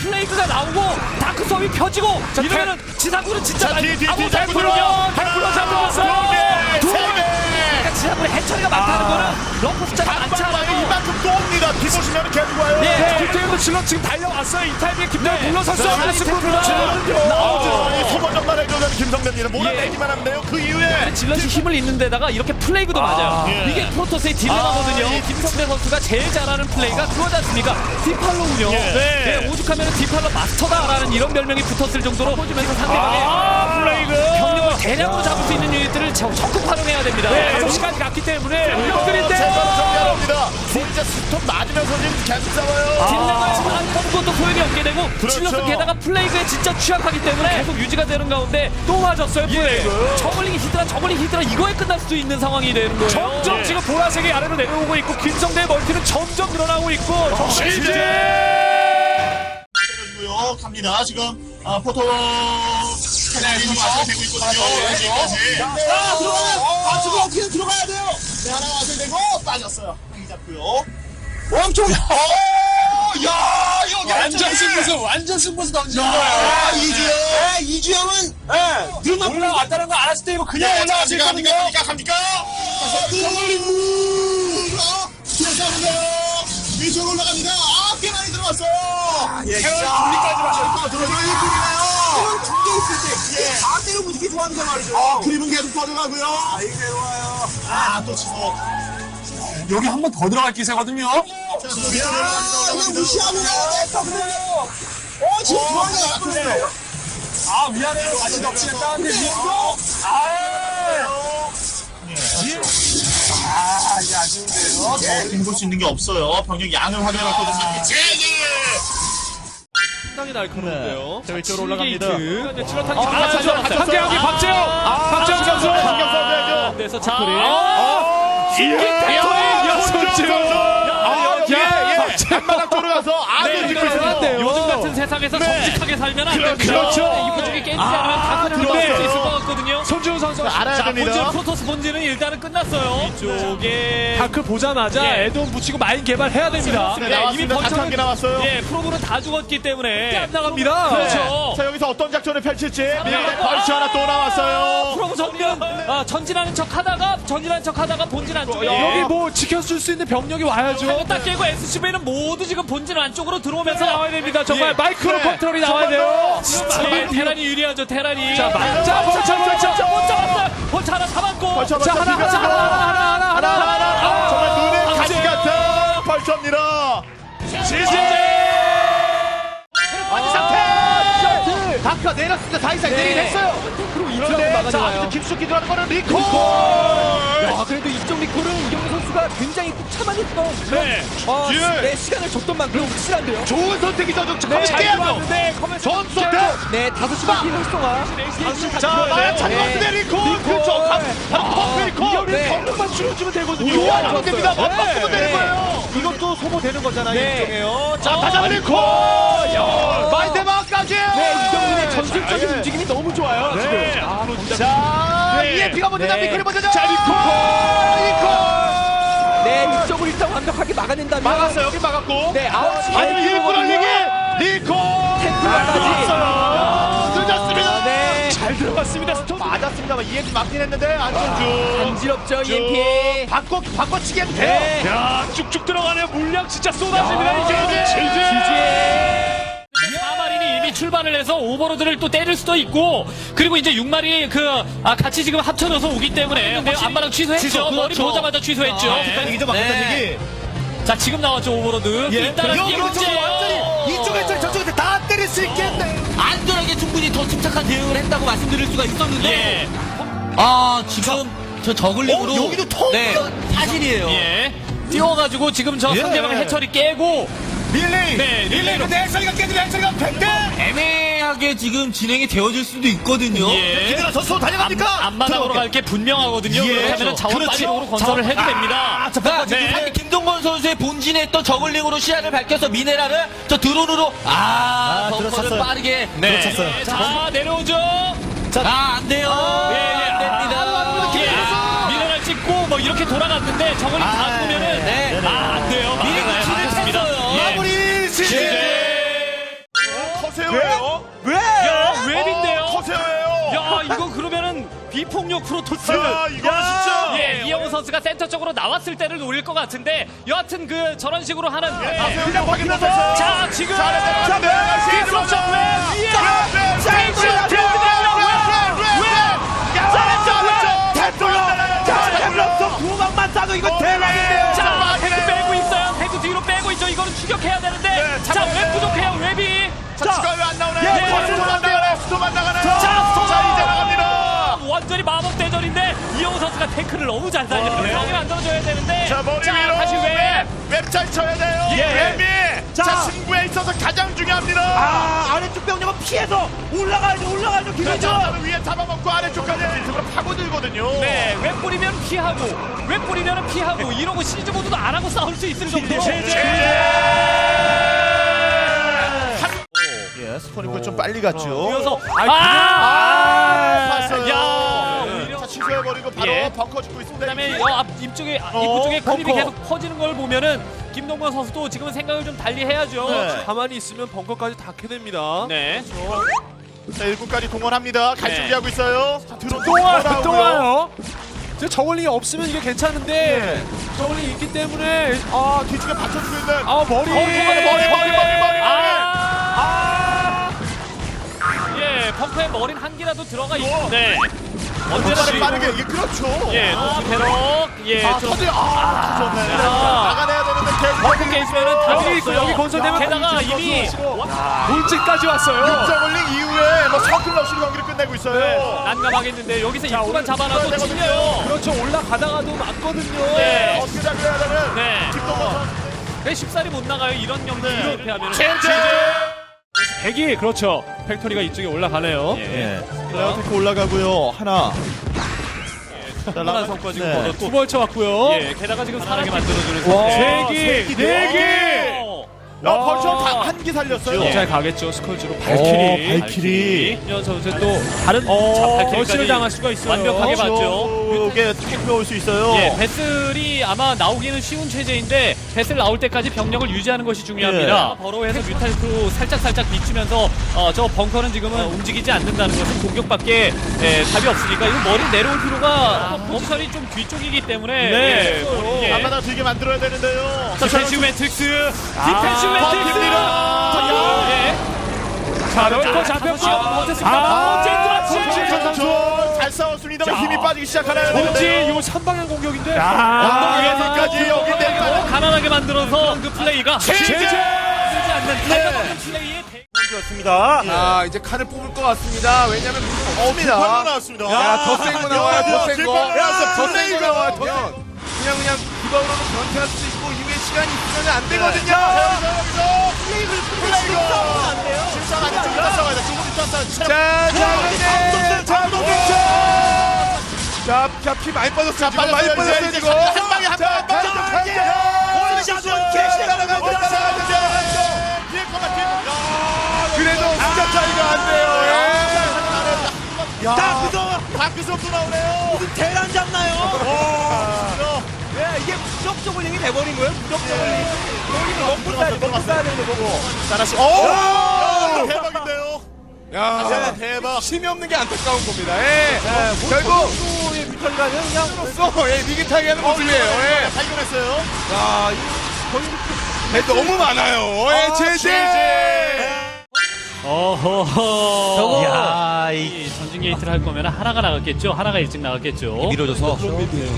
플레이그가 나오고 다크 섬이 펴지고 이러면은 지상군은 진짜 자, 뒤, 뒤, 아무 뒤, 잘못이요 템플러! 템플러 잡혔어요 두 개! 세 개! 그러니까 지상군에 해처리가 많다는 거는 러프 숫자가 많지 않아요 이만큼 또 옵니다. 뒤 보시면 계속 와요. 예. 김태형도 질러 지금 달려왔어요. 이 타이밍에 김태형 네. 물러섰어요. 자, 템플러. 질러는요. 나오죠. 이 소모전만 해줘는 김성대입니다. 뭐가 예. 내기만 하면 돼요. 그 이후 에 질럿이 힘을 잃는 데다가 이렇게 플레이그도 맞아요. 예. 이게 프로토스의 딜레마거든요. 아, 예. 김성대 선수가 제일 잘하는 플레이가 그거지 않습니까? 디팔로군요. 예. 네, 오죽하면 디팔로 마스터다라는 이런 별명이 붙었을 정도로 보여주면서 상대방의 아, 플레이그. 병력을 대량으로 잡을 수 있는 유닛들을 적- 적극 활용해야 됩니다. 네, 5시까지 갔기 때문에 진짜 스톱 맞으면서 지금 계속 싸워요. 딜레마 지금 안 뽑은 것도 소용이 없게 되고 그렇죠. 질럿은 게다가 플레이그에 진짜 취약하기 때문에 계속 유지가 되는 가운데 또 맞았어요 플레이그 저글링 히드라 저글링 히드라 이거에 끝날 수도 있는 상황이 되는 거예요 점점 예. 지금 보라색이 아래로 내려오고 있고 김성대의 멀티는 점점 늘어나고 있고 실제! 고요 갑니다. 지금 아, 포토 좀 완성되고 있거든요. 여기까지. 아, 들어가요. 아, 지금 어떻게 들어가야 돼요. 네, 하나 완성되고 빠졌어요. 잡고요. 엄청. 어, 야, 여기 완전 승부수, 완전 승부수 던지는 거예요. 아, 이주영. 이주영은 예, 눈만 올라왔다는 거 알았을 때 이거 그냥 올라왔을 겁니까? 갑니까? 갑니까? 들어올린 무. 어, 잡으세요. 이쪽 올라갑니다. 아, 꽤 많이 들어왔어요. 예, 준비까지 마셨고 들어가요. 이분이나요. 중계 있을 때, 예, 반대로 무지개 좋아하는 말이죠. 아, 그림은 계속 들어가고요. 아, 이게 좋아요. 아, 또 치고. 여기 한 번 더 들어갈 기세거든요. 무시하면 안 돼. 어, 지금 좋아하는 거 같은데. 아 위아래로 같이 덮치겠다는데 지금도 아 이게 아쉬운데요. 예, 힘볼 수 있는 게 없어요. 병력 양을 확인해봤거든요. 제, 예. 상당히 날카로운데요 자, 위쪽으로 올라갑니다. 칠로탄기 아, 박재영, 박재영 선수. 신경 써줘야죠. 그래서 자 아, 야, 선수. 아, 예, 야, 예. 한바닥 쪽으로 가서 아주 네, 짓고. 요즘 같은 세상에서 정직하게 살면 안 됩니다. 그렇죠. 네, 이거 중에 깨지지 않으면 다크 들어갈 수 있을 것 같거든요. 손지훈 선수 알아야 자, 본진 됩니다. 프로토스 본진은 일단은 끝났어요. 이쪽에 다크 보자마자 예. 애돈 붙이고 마인 개발해야 됩니다. 네, 나왔습니다. 다시 한개 나왔어요. 예, 프로그는 다 죽었기 때문에 안 나갑니다. 그렇죠. 자, 여기서 어떤 작전을 펼칠지. 미국의 벌치 하나 또 나왔어요. 정면 아, 전진하는 척 하다가 전진하는 척 하다가 본진 안쪽에 여기 뭐 지켜줄 수 있는 병력이 와야죠. 딱 깨고 SCV는 모두 지금 본진 안쪽으로 들어오면서 나와야 됩니다. 정말 예. 마이크로 네. 컨트롤이 나와야 돼요. 예, 테란이 유리하죠 테란이 자, 벌쳐, 벌쳐. 벌쳐 벌쳐 하나 잡았고 벌쳐, 자, 벌쳐, 하나. 하나, 하나, 하나, 하나, 하나, 하나, 하나. 정말 눈에 아, 가시 네. 같은 벌쳐입니다. 아니, 다크가 내렸습니다. 다 이상 내리냈어요. 이쪽으로 막아내와요. 깊숙이 들어가는 거는 리콜. 아, 그래도 이쪽 리콜은 이경호 선수가 굉장히 꾹 참아냈던 그런 네. 어, 예. 네, 시간을 줬던 만큼 확실한데요. 좋은 선택이죠. 좀 네, 잘 깨야죠. 커맨 전 선택. 네, 다섯 시 바퀴 활성화. 자, 마야 잘 네. 맞는데 리콜. 그렇죠. 가- 바로 퍼프 리콜. 네. 경력만 줄여주면 되거든요. 우와, 안 좋았어요. 됩니다. 못 네. 바꾸면 되는 네. 거예요. 이것도 소모되는 거잖아요. 네. 일종에요. 자, 다시 한번 리콜. 마이테마까지. 네, 이경민의 전술적인 움직임이 너무 좋아요. 네. 지금. 아, 자, 네. EMP가 먼저다. 네. 리콜이 먼저다. 자, 리콜. 리콜. 네, 이쪽을 일단 완벽하게 막아낸다면. 막았어요. 여기 막았고. 네, 시 아니, 일부러 이게 리콜. 템플러까지. 아, 늦었습니다. 아, 네. 잘 들어갔습니다. 스톤. 맞았습니다만 EMP 맞긴 했는데 안전주. 간지럽죠, EMP. 바꿔 바꿔치기 해도 돼요. 네. 야, 쭉쭉 들어가네요. 물량 진짜 쏟아집니다. 야, 이제. 4마린 이 이미 출발을 해서 오버로드를 또 때릴 수도 있고 그리고 이제 6마리 그 아, 같이 지금 합쳐져서 오기 때문에 네, 안마랑 취소했죠 취소, 머리 그렇죠. 보자마자 취소했죠 막판 얘기죠, 막판 네. 얘기. 자 지금 나왔죠 오버로드 예. 일단은 이쪽에 있 저쪽에 다 때릴 수 있겠네. 안전하게 충분히 더 침착한 대응을 했다고 말씀드릴 수가 있었는데 예. 아 지금 저 저글링으로 어, 여기도 통 네 사실이에요 예. 띄워가지고 지금 저 예. 상대방 해처리 깨고 릴레이. 네, 릴레이로. 근데 해처리가 깨지면 해처리가 100대. 애매하게 지금 진행이 되어질 수도 있거든요 예. 얘들아 저서 달려갑니까? 앞마당으로 갈 게 분명하거든요 예. 그렇다면 자원 그렇죠. 빠지으로 건설을 해도 됩니다 그러니까 지금 네. 김동건 선수의 본진에 있던 저글링으로 시야를 밝혀서 미네랄을 저 드론으로 아, 벙커를 들어찼어요. 빠르게 네. 그렇죠. 자 내려오죠 아안 돼요 예, 예. 안 됩니다 예. 미네랄 찍고 뭐 이렇게 돌아갔는데 저걸 다 보면은 네. 아, 안 돼요. 비폭력 프로토스. 야, 이거는 진짜. 예, 이영호 선수가 센터 쪽으로 나왔을 때를 노릴 것 같은데 여하튼 그 저런 식으로 하는 예. 그냥 확인하세요. 자, 지금 자, 네, 자, 네, 네, 네, 웹 네, 위에 네, 자, 네, 이거 네, 웹, 네, 두방만 싸도 이거 대박인데요. 자, 태그 빼고 있어요. 태그 뒤로 빼고 있죠. 이거는 추격해야 되는데. 네, 자, 돼요. 부족해요. 웹 태클을 너무 잘 살렸어요. 상이 만들어줘야 되는데. 자, 머리 위로. 다시 웹. 웹잘 쳐야 돼요. 예. 웹이. 자. 자, 승부에 있어서 가장 중요합니다. 아, 아래쪽 병력은 피해서 올라가야죠, 올라가야죠, 김현준. 자, 위에 잡아먹고 아래쪽까지 등으로 파고들거든요. 네, 웹 뿌리면 피하고, 웹 뿌리면 피하고, 이러고 시즈 모드도 안 하고 싸울 수 있을 정도로. 예, 스포닝크 좀 빨리 갔죠. 그래서 아, 아, 봤어요. 야, 예. 오히려 자, 취 소해버리고 바로 예. 벙커 짓고 있습니다. 그다음에 어, 앞 입쪽에 아, 입구 쪽에 클립이 계속 퍼지는 걸 보면은 김동건 선수도 지금은 생각을 좀 달리 해야죠. 네. 가만히 있으면 벙커까지 닿게 됩니다. 네. 자, 일꾼까지 동원합니다. 갈 네. 준비하고 있어요. 자, 들어 또 와요, 나오고요. 또 와요. 저 저글링이 없으면 이게 괜찮은데 저글링이 있기 때문에 아, 뒤쪽에 받쳐주고 있는. 아 머리 머리, 머리, 머리, 머리, 머리, 머리. 아, 예, 펑크에 머린 한 개라도 들어가 있는데 언제나 빠르게, 빠르게 이게 그렇죠. 예, 노스 페럭, 예, 아, 좀 터지. 아, 좋네. 아. 나가내야 되는데 계속 펑크 게임면은 답이 있고. 여기 건설되면 게다가 이미. 본진까지 왔어요. 육자블링 이후에 뭐 서클 러시로 경기를 끝내고 있어요. 난감하겠는데 여기서 입구만 잡아놔도 찔려요. 그렇죠 올라가다가도 맞거든요. 네. 어떻게 잡아야 되는 네. 김동건 선수. 왜 쉽사리 못 나가요? 이런 경기 이렇게 하면. 백이 그렇죠. 팩토리가 이쪽에 올라가네요. 예. 레어테크 올라가고요. 하나. 자, 하나 성과 지금 네. 거뒀고. 두 벌쳐 왔고요. 예, 게다가 지금 사람이 만들어주는 와, 상태. 세 기, 네 기. 어. 야, 벌써 다한기 살렸어요. 잘 가겠죠. 스컬즈로 어, 발키리. 발키리. 김현 선수 또 다른 어, 발키리까지 러시를 당할 수가 있어요. 완벽하게 봤죠. 이게 탱크가 올수 있어요. 예, 베슬이 아마 나오기는 쉬운 체제인데 베슬 나올 때까지 병력을 유지하는 것이 중요합니다. 예. 버로우에서 뮤탈크로 살짝 살짝 비추면서 어, 저 벙커는 지금은 움직이지 않는다는 것은 공격밖에 예, 답이 없으니까 이거 머리 내려올 필요가 포지션이 좀 뒤쪽이기 때문에 네. 예, 뭐 앞마당 들게 만들어야 되는데요. 디펜시브 매트릭스 디펜시브 매트릭스. 예. 자, 럴커 잡혔고. 손진 들 어왔지? 선수 잘 싸웠습니다만 힘이 빠지기 시작하나요? 본지 요 3방향 공격인데. 엉덩이 위에서까지 여기 어, 내가 가난하게 만들어서 그 플레이가 제재! 쓰지 않는 탈각없는 플레이에 대- 아 이제 칸을 뽑을 것 같습니다. 왜냐면. 어, 나왔습니다. 야, 더 센 거 나와요, 더 센 거. 야, 더 센 거 나와요, 더 센. 그냥 그냥 기방으로는 변태할 수도 있고 이후에 시간이 있으면 안 되거든요. 실상 아니 좀 이따 싸워야 돼. 조금 이따 싸워야 돼. 자, 자, 자, 노동철! 자, 자, 피 많이 빠졌어요. 자, 지금 많이 빠졌어요, 지금. 한 방에 한 방에 한 방에 한 방에. 뒤에 거만 뒤에 거. 그래도 숫자 차이가 안 돼요. 예. 다크서 또 나오네요. 무슨 대란 잡나요? 어. 네, 이게 무적 저글링이 돼버린 거예요. 무적 저글링. 여기는 먹고 돼, 먹고 싸야 되는데 보고. 하나씩. 오! 대박인데요. 야, 야, 대박. 힘이 없는 게 안타까운 겁니다. 예. 결국 수의 뮤턴가는 그냥 써, 예, 미기 타기 하는 모습이에요. 예. 발견했어요. 야, 이거 거의 배 너무 많아요. 예, 제제. 어허허. 저거- 야, 이 전진 게이트를 할 거면 하나가 나갔겠죠. 하나가 일찍 나갔겠죠. 밀어줘서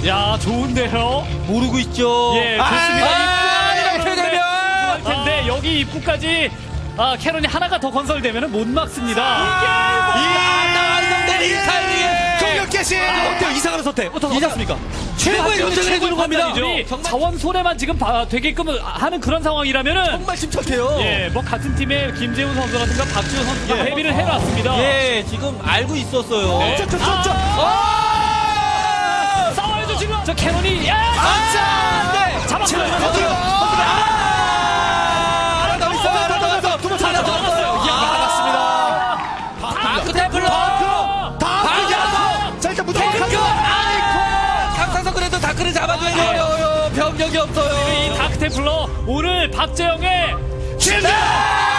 야, 좋은데요. 모르고 있죠. 예, 좋습니다. 아, 입구가 이렇게 되면 할 텐데 여기 입구까지 아, 캐런이 하나가 더 건설되면 못 막습니다. 완성된 이 타이밍에 공격 개시. 어때요? 이상한 선택. 어떻습니까? 최고의 선택을 해주는 겁니다. 판단이죠. 정말 자원 손해만 지금 봐- 되게끔 하는 그런 상황이라면은 정말 침착해요. 예, 뭐 같은 팀의 김재훈 선수라든가 박지훈 선수가 예. 회비를 해놨습니다. 예, 지금 알고 있었어요. 네. 저, 저, 저, 저. 아! 싸워야죠 지금. 저 캐논이 야! 아, 네. 잡았어요. 하나 다크테플러 오늘 박재영의 진짜!